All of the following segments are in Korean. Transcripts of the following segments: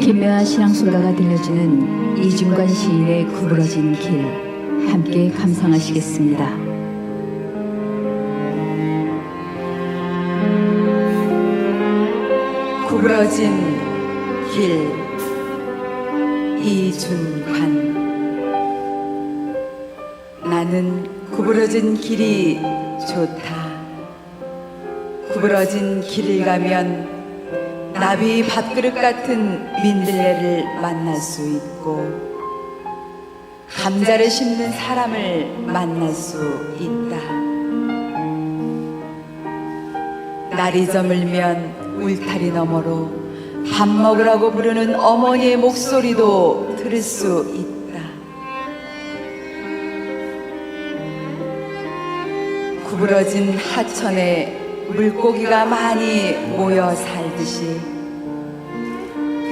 김묘한 신앙송가가 들려주는 이중관 시인의 구부러진 길 함께 감상하시겠습니다. 구부러진 길 이중관 나는 구부러진 길이 좋다 구부러진 길을 가면 나비 밥그릇 같은 민들레를 만날 수 있고 감자를 심는 사람을 만날 수 있다 날이 저물면 울타리 너머로 밥 먹으라고 부르는 어머니의 목소리도 들을 수 있다. 구부러진 하천에 물고기가 많이 모여 살듯이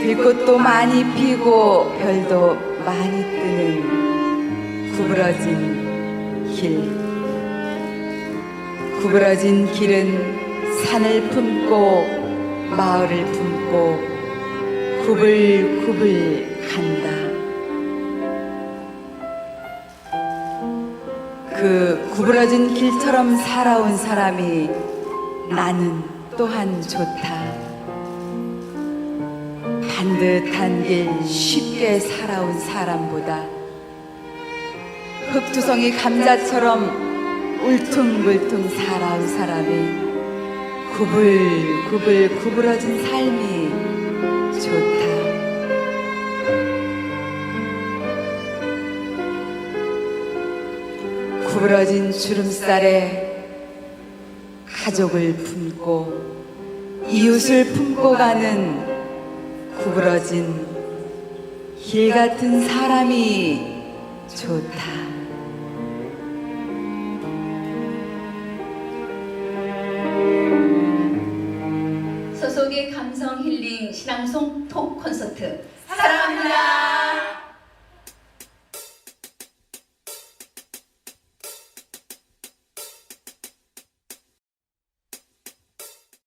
들꽃도 많이 피고 별도 많이 뜨는 구부러진 길. 구부러진 길은 산을 품고 마을을 품고 구불구불 간다. 그 구부러진 길처럼 살아온 사람이 나는 또한 좋다. 반듯한 길 쉽게 살아온 사람보다 흙투성이 감자처럼 울퉁불퉁 살아온 사람이 구불구불 구부러진 삶이 좋다. 구부러진 주름살에 가족을 품고 이웃을 품고 가는 구부러진 길 같은 사람이 좋다. 소속의 감성 힐링 신앙송 톡 콘서트